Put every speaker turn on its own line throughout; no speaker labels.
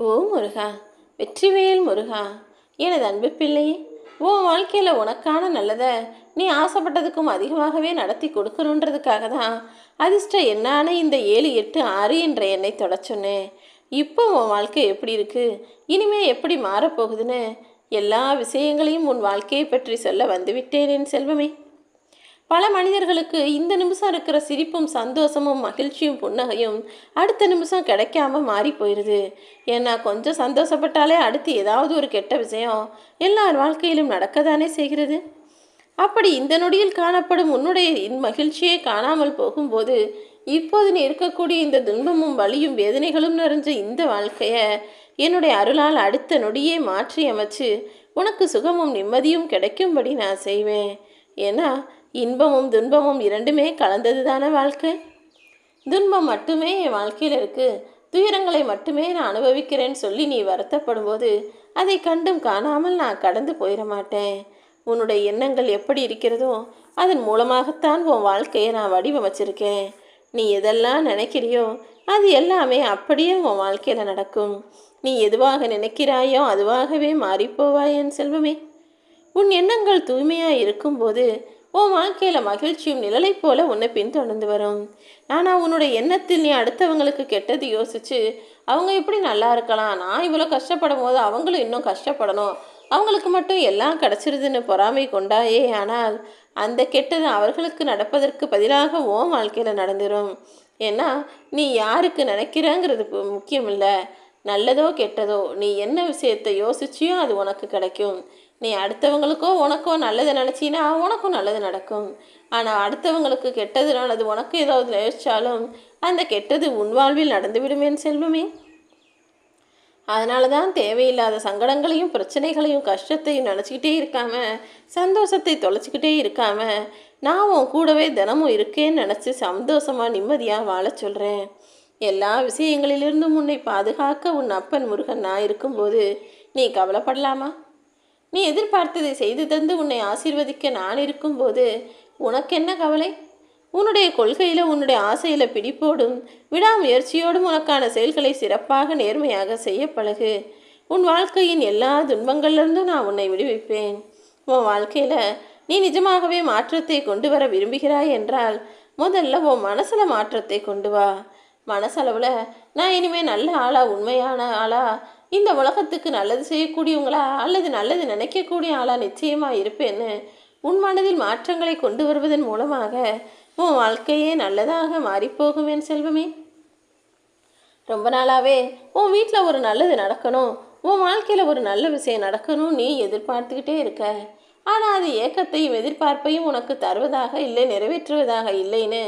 ஓ முருகா வெற்றிவேல் முருகா எனது அன்பு பிள்ளையே உன் வாழ்க்கையில் உனக்கான நல்லதை நீ ஆசைப்பட்டதுக்கும் அதிகமாகவே நடத்தி கொடுக்கணுன்றதுக்காக தான் அதிர்ஷ்டம் என்னான இந்த ஏழு எட்டு ஆறு என்ற எண்ணை தொடச்சொன்னேன் இப்போ உன் வாழ்க்கை எப்படி இருக்குது இனிமே எப்படி மாறப்போகுதுன்னு எல்லா விஷயங்களையும் உன் வாழ்க்கையை பற்றி சொல்ல வந்துவிட்டேன் என் செல்வமே. பல மனிதர்களுக்கு இந்த நிமிஷம் இருக்கிற சிரிப்பும் சந்தோஷமும் மகிழ்ச்சியும் புன்னகையும் அடுத்த நிமிஷம் கிடைக்காம மாறி போயிடுது ஏன்னா கொஞ்சம் சந்தோஷப்பட்டாலே அடுத்து ஏதாவது ஒரு கெட்ட விஷயம் எல்லார் வாழ்க்கையிலும் நடக்கத்தானே செய்கிறது? அப்படி இந்த நொடியில் காணப்படும் உன்னுடைய இன் மகிழ்ச்சியே காணாமல் போகும்போது இப்போது நீ இருக்கக்கூடிய இந்த துன்பமும் வலியும் வேதனைகளும் நிறைஞ்ச இந்த வாழ்க்கையை என்னுடைய அருளால் அடுத்த நொடியே மாற்றி அமைச்சு உனக்கு சுகமும் நிம்மதியும் கிடைக்கும்படி நான் செய்வேன். ஏன்னா இன்பமும் துன்பமும் இரண்டுமே கலந்தது தானே வாழ்க்கை? துன்பம் மட்டுமே என் வாழ்க்கையில் இருக்குது துயரங்களை மட்டுமே நான் அனுபவிக்கிறேன்னு சொல்லி நீ வருத்தப்படும் போது அதை கண்டும் காணாமல் நான் கடந்து போயிட மாட்டேன். உன்னுடைய எண்ணங்கள் எப்படி இருக்கிறதோ அதன் மூலமாகத்தான் உன் வாழ்க்கையை நான் வடிவமைச்சிருக்கேன். நீ எதெல்லாம் நினைக்கிறியோ அது எல்லாமே அப்படியே உன் வாழ்க்கையில் நடக்கும். நீ எதுவாக நினைக்கிறாயோ அதுவாகவே மாறிப்போவாய் என் செல்வமே. உன் எண்ணங்கள் தூய்மையாக இருக்கும்போது உன் வாழ்க்கையில் மகிழ்ச்சியும் நிழலைப் போல உன்னை பின்தொடர்ந்து வரும். ஆனால் உன்னுடைய எண்ணத்தில் நீ அடுத்தவங்களுக்கு கெட்டது யோசிச்சு அவங்க எப்படி நல்லா இருக்கலாம்? நான் இவ்வளோ கஷ்டப்படும் போது அவங்களும் இன்னும் கஷ்டப்படணும். அவங்களுக்கு மட்டும் எல்லாம் கிடச்சிருதுன்னு பொறாமை கொண்டாயே. ஆனால் அந்த கெட்டது அவர்களுக்கு நடப்பதற்கு பதிலாக உன் வாழ்க்கையில் நடந்துடும் ஏன்னா நீ யாருக்கு நினைக்கிறேங்கிறது முக்கியமில்லை. முக்கியம் இல்லை நல்லதோ கெட்டதோ நீ என்ன விஷயத்தை யோசிச்சியோ அது உனக்கு கிடைக்கும். நீ அடுத்தவங்களுக்கோ உனக்கோ நல்லது நினச்சின்னா உனக்கும் நல்லது நடக்கும். ஆனால் அடுத்தவங்களுக்கு கெட்டது நல்லது உனக்கு ஏதாவது நினைச்சாலும் அந்த கெட்டது உன் வாழ்வில் நடந்துவிடுமே செல்வமே. அதனால தான் தேவையில்லாத சங்கடங்களையும் பிரச்சனைகளையும் கஷ்டத்தையும் நினச்சிக்கிட்டே இருக்காம சந்தோஷத்தை தொலைச்சிக்கிட்டே இருக்காம நான் உன் கூடவே தினமும் இருக்கேன்னு நினச்சி சந்தோஷமாக நிம்மதியாக வாழச் சொல்கிறேன் எல்லா விஷயங்களிலிருந்தும் உன்னை பாதுகாக்க உன் அப்பன் முருகன் நான் இருக்கும்போது நீ கவலைப்படலாமா? நீ எதிர்பார்த்ததை செய்து தந்து உன்னை ஆசீர்வதிக்க நான் இருக்கும்போது உனக்கு என்ன கவலை? உன்னுடைய கொள்கையில் உன்னுடைய ஆசையில் பிடிப்போடும் விடாமுயற்சியோடும் உனக்கான செயல்களை சிறப்பாக நேர்மையாக செய்ய பழகு. உன் வாழ்க்கையின் எல்லா துன்பங்கள்லேருந்தும் நான் உன்னை விடுவிப்பேன். உன் வாழ்க்கையில் நீ நிஜமாகவே மாற்றத்தை கொண்டு வர விரும்புகிறாய் என்றால் முதல்ல உன் மனசில் மாற்றத்தை கொண்டு வா. மனசளவில் நான் இனிமேல் நல்ல ஆளா உண்மையான ஆளா இந்த உலகத்துக்கு நல்லது செய்யக்கூடியவங்களா அல்லது நல்லது நினைக்கக்கூடிய ஆளா நிச்சயமாக இருப்பேன்னு உன் மனதில் மாற்றங்களை கொண்டு வருவதன் மூலமாக உன் வாழ்க்கையே நல்லதாக மாறிப்போகுமேன் செல்வமே. ரொம்ப நாளாகவே உன் வீட்டில் ஒரு நல்லது நடக்கணும் உன் வாழ்க்கையில் ஒரு நல்ல விஷயம் நடக்கணும் நீ எதிர்பார்த்துக்கிட்டே இருக்க. ஆனால் அது ஏக்கத்தையும் எதிர்பார்ப்பையும் உனக்கு தருவதாக இல்லை நிறைவேற்றுவதாக இல்லைன்னு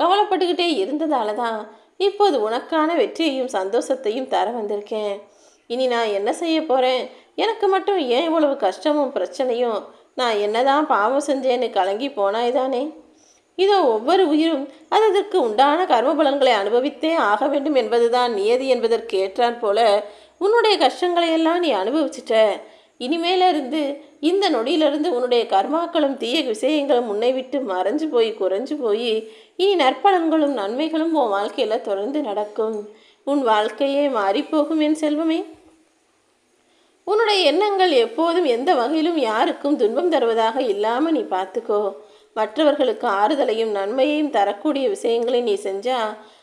கவலைப்பட்டுக்கிட்டே இருந்ததால தான் இப்போது உனக்கான வெற்றியையும் சந்தோஷத்தையும் தர வந்திருக்கேன். இனி நான் என்ன செய்ய போகிறேன் எனக்கு மட்டும் ஏன் இவ்வளவு கஷ்டமும் பிரச்சனையும்? நான் என்னதான் பாவம் செஞ்சேன்னு கலங்கி போனாய்தானே? இதோ ஒவ்வொரு உயிரும் அது அதற்கு உண்டான கர்ம பலன்களை அனுபவித்தே ஆக வேண்டும் என்பதுதான் நியதி என்பதற்கு ஏற்றான் போல உன்னுடைய கஷ்டங்களை எல்லாம் நீ அனுபவிச்சிட்ட. இனிமேலிருந்து இந்த நொடியிலிருந்து உன்னுடைய கர்மாக்களும் தீய விஷயங்களும் உன்னை விட்டு மறைஞ்சு போய் குறைஞ்சு போய் இனி நற்பலன்களும் நன்மைகளும் உன் வாழ்க்கையில் தொடர்ந்து நடக்கும். உன் வாழ்க்கையே மாறிப்போகும் என் செல்வமே. உன்னுடைய எண்ணங்கள் எப்போதும் எந்த வகையிலும் யாருக்கும் துன்பம் தருவதாக இல்லாமல் நீ பார்த்துக்கோ. மற்றவர்களுக்கு ஆறுதலையும் நன்மையையும் தரக்கூடிய விஷயங்களை நீ செஞ்சா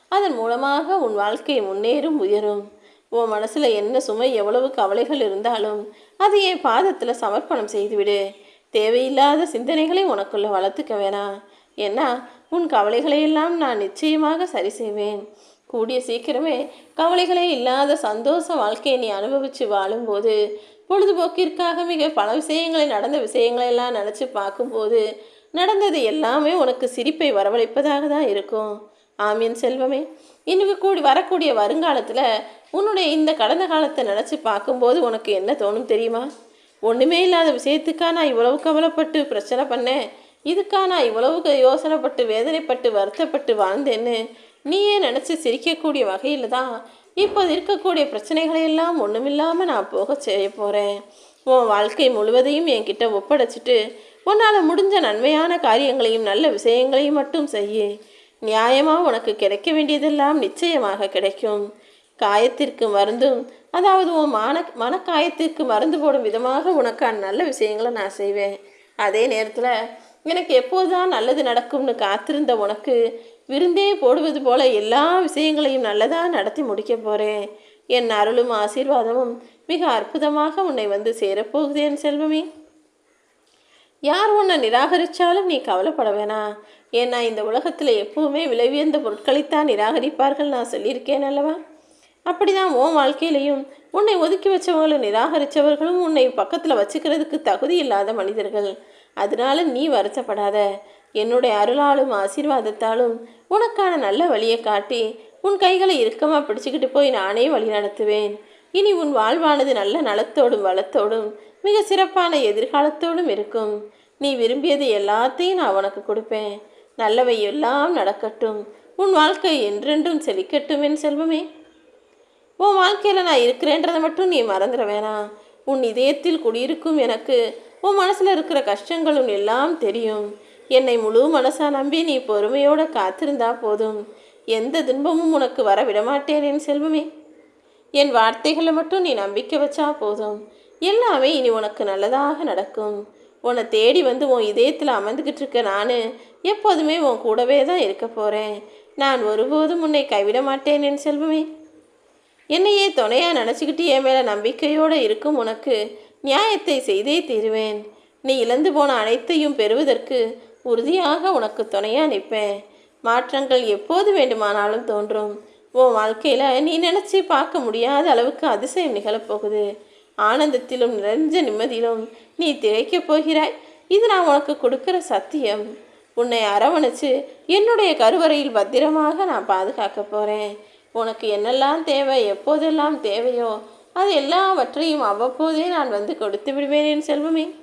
அதன் மூலமாக உன் வாழ்க்கை முன்னேறும் உயரும். உன் மனசில் என்ன சுமை எவ்வளவு கவலைகள் இருந்தாலும் அது என் பாதத்தில் சமர்ப்பணம் செய்துவிடு. தேவையில்லாத சிந்தனைகளை உனக்குள்ள வளர்த்துக்க வேணாம். ஏன்னா உன் கவலைகளையெல்லாம் நான் நிச்சயமாக சரி செய்வேன். கூடிய சீக்கிரமே கவலைகளே இல்லாத சந்தோஷ வாழ்க்கையை நீ அனுபவித்து வாழும்போது பொழுதுபோக்கிற்காக மிக பல விஷயங்களை நடந்த விஷயங்களை எல்லாம் நினச்சி பார்க்கும்போது நடந்தது எல்லாமே உனக்கு சிரிப்பை வரவழைப்பதாக தான் இருக்கும். ஆமீன் செல்வமே. இன்னும் கூடி வரக்கூடிய வருங்காலத்தில் உன்னுடைய இந்த கடந்த காலத்தை நினச்சி பார்க்கும்போது உனக்கு என்ன தோணும் தெரியுமா? ஒன்றுமே இல்லாத விஷயத்துக்கா நான் இவ்வளவு கவலைப்பட்டு பிரச்சனை பண்ணேன்? இதுக்கா நான் இவ்வளவு யோசனைப்பட்டு வேதனைப்பட்டு வருத்தப்பட்டு வாழ்ந்தேன்னு நீயே நினச்சி சிரிக்கக்கூடிய வகையில் தான். இப்போ இருக்கக்கூடிய பிரச்சனைகளை எல்லாம் ஒன்றுமில்லாமல் நான் போக செய்ய போகிறேன் உன் வாழ்க்கை முழுவதையும் என்கிட்ட ஒப்படைச்சிட்டு உன்னால் முடிஞ்ச நன்மையான காரியங்களையும் நல்ல விஷயங்களையும் மட்டும் செய்யு. நியாயமாக உனக்கு கிடைக்க வேண்டியதெல்லாம் நிச்சயமாக கிடைக்கும். காயத்திற்கு மருந்தும் அதாவது உன் மன மனக்காயத்திற்கு மருந்து போடும் விதமாக உனக்கான நல்ல விஷயங்களை நான் செய்வேன். அதே நேரத்தில் எனக்கு எப்போதுதான் நல்லது நடக்கும்னு காத்திருந்த உனக்கு விருந்தே போடுவது போல எல்லா விஷயங்களையும் நல்லதாக நடத்தி முடிக்க போகிறேன் என் அருளும் ஆசீர்வாதமும் மிக அற்புதமாக உன்னை வந்து சேரப்போகுதேன் செல்வமே. யார் உன்னை நிராகரித்தாலும் நீ கவலைப்பட வேணாம் ஏன்னா இந்த உலகத்தில் எப்போவுமே விலை உயர்ந்த பொருட்களைத்தான் நிராகரிப்பார்கள் நான் சொல்லியிருக்கேன் அல்லவா? அப்படிதான் உன் வாழ்க்கையிலையும் உன்னை ஒதுக்கி வச்சவங்களும் நிராகரித்தவர்களும் உன்னை பக்கத்தில் வச்சுக்கிறதுக்கு தகுதி இல்லாத மனிதர்கள். அதனால நீ வருத்தப்படாத. என்னுடைய அருளாலும் ஆசீர்வாதத்தாலும் உனக்கான நல்ல வழியை காட்டி உன் கைகளை இறுக்கமாக பிடிச்சிக்கிட்டு போய் நானே வழி நடத்துவேன். இனி உன் வாழ்வானது நல்ல நலத்தோடும் வளத்தோடும் மிக சிறப்பான எதிர்காலத்தோடும் இருக்கும். நீ விரும்பியது எல்லாத்தையும் நான் உனக்கு கொடுப்பேன். நல்லவை எல்லாம் நடக்கட்டும். உன் வாழ்க்கை என்றென்றும் செழிக்கட்டும் என் செல்வமே. உன் வாழ்க்கையில் நான் இருக்கிறேன்றதை மட்டும் நீ மறந்துட வேணாம். உன் இதயத்தில் குடியிருக்கும் எனக்கு உன் மனசில் இருக்கிற கஷ்டங்களும் எல்லாம் தெரியும். என்னை முழு மனசா நம்பி நீ பொறுமையோடு காத்திருந்தா போதும். எந்த துன்பமும் உனக்கு வர விடமாட்டேன் என் செல்வமே. என் வார்த்தைகளை மட்டும் நீ நம்பிக்கை வச்சா போதும். எல்லாமே இனி உனக்கு நல்லதாக நடக்கும். உன்னை தேடி வந்து உன் இதயத்தில் அமர்ந்துக்கிட்டு இருக்க நான் எப்போதுமே உன் கூடவே தான் இருக்க போகிறேன் நான் ஒருபோதும் உன்னை கைவிட மாட்டேன் என் செல்வமே. என்னையே துணையாக நினச்சிக்கிட்டு என் மேலே நம்பிக்கையோடு இருக்கும் உனக்கு நியாயத்தை செய்தே தீருவேன். நீ இழந்து போன அனைத்தையும் பெறுவதற்கு உறுதியாக உனக்கு துணையாக நிற்பேன். மாற்றங்கள் எப்போது வேண்டுமானாலும் தோன்றும். உன் வாழ்க்கையில் நீ நினச்சி பார்க்க முடியாத அளவுக்கு அதிசயம் நிகழப்போகுது. ஆனந்தத்திலும் நிறைஞ்ச நிம்மதியிலும் நீ திளைக்கப் போகிறாய். இது நான் உனக்கு கொடுக்குற சத்தியம். உன்னை அரவணைச்சு என்னுடைய கருவறையில் பத்திரமாக நான் பாதுகாக்க போகிறேன் உனக்கு என்னெல்லாம் தேவை எப்போதெல்லாம் தேவையோ அது எல்லாவற்றையும் அவ்வப்போதே நான் வந்து கொடுத்து விடுவேன் என் செல்வமே.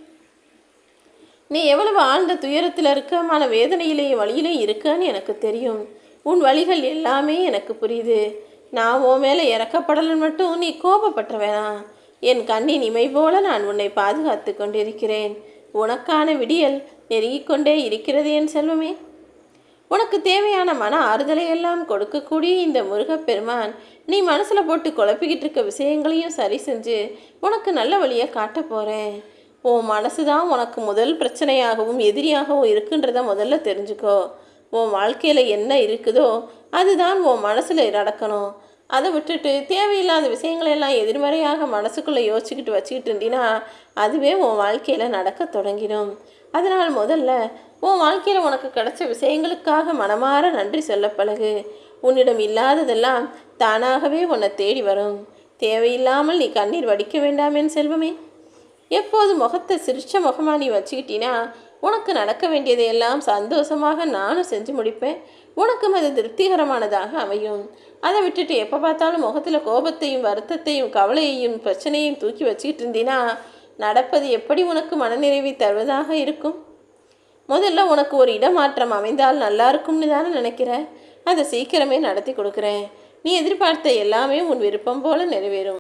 நீ எவ்வளவு ஆழ்ந்த துயரத்தில் இருக்க மன வேதனையிலேயும் வழியிலையும் இருக்கன்னு எனக்கு தெரியும். உன் வழிகள் எல்லாமே எனக்கு புரியுது. நான் உன் மேலே இறக்கப்படலன்னு மட்டும் நீ கோபப்பட்ட வேணாம் என் கண்ணின் இமை போல நான் உன்னை பாதுகாத்து கொண்டிருக்கிறேன். உனக்கான விடியல் நெருங்கிக் கொண்டே இருக்கிறது என் செல்வமே. உனக்கு தேவையான மன ஆறுதலை எல்லாம் கொடுக்கக்கூடிய இந்த முருகப்பெருமான் நீ மனசில் போட்டு குழப்பிக்கிட்டு இருக்க விஷயங்களையும் சரி செஞ்சு உனக்கு நல்ல வழியை காட்ட போகிறேன் உன் மனசு தான் உனக்கு முதல் பிரச்சனையாகவும் எதிரியாகவும் இருக்குன்றத முதல்ல தெரிஞ்சுக்கோ. உன் வாழ்க்கையில் என்ன இருக்குதோ அதுதான் உன் மனசில் நடக்கணும். அதை விட்டுட்டு தேவையில்லாத விஷயங்களெல்லாம் எதிர்மறையாக மனசுக்குள்ளே யோசிச்சுக்கிட்டு வச்சுக்கிட்டு இருந்தீங்கன்னா அதுவே உன் வாழ்க்கையில் நடக்க தொடங்கிடும். அதனால் முதல்ல உன் வாழ்க்கையில் உனக்கு கிடைச்ச விஷயங்களுக்காக மனமாற நன்றி சொல்ல பழகு. உன்னிடம் இல்லாததெல்லாம் தானாகவே உன்னை தேடி வரும். தேவையில்லாமல் நீ கண்ணீர் வடிக்க வேண்டாமேன் செல்வமே. எப்போது முகத்தை சிரிச்ச முகமாக நீ வச்சுக்கிட்டீன்னா உனக்கு நடக்க வேண்டியதையெல்லாம் சந்தோஷமாக நானும் செஞ்சு முடிப்பேன். உனக்கும் அது திருப்திகரமானதாக அமையும். அதை விட்டுட்டு எப்போ பார்த்தாலும் முகத்தில் கோபத்தையும் வருத்தத்தையும் கவலையையும் பிரச்சனையும் தூக்கி வச்சுக்கிட்டு இருந்தீன்னா நடப்பது எப்படி உனக்கு மனநிறைவை தருவதாக இருக்கும்? முதல்ல உனக்கு ஒரு இடமாற்றம் அமைந்தால் நல்லா இருக்கும்னு தானே நினைக்கிற? அதை சீக்கிரமே நடத்தி கொடுக்குறேன். நீ எதிர்பார்த்த எல்லாமே உன் விருப்பம் போல நிறைவேறும்.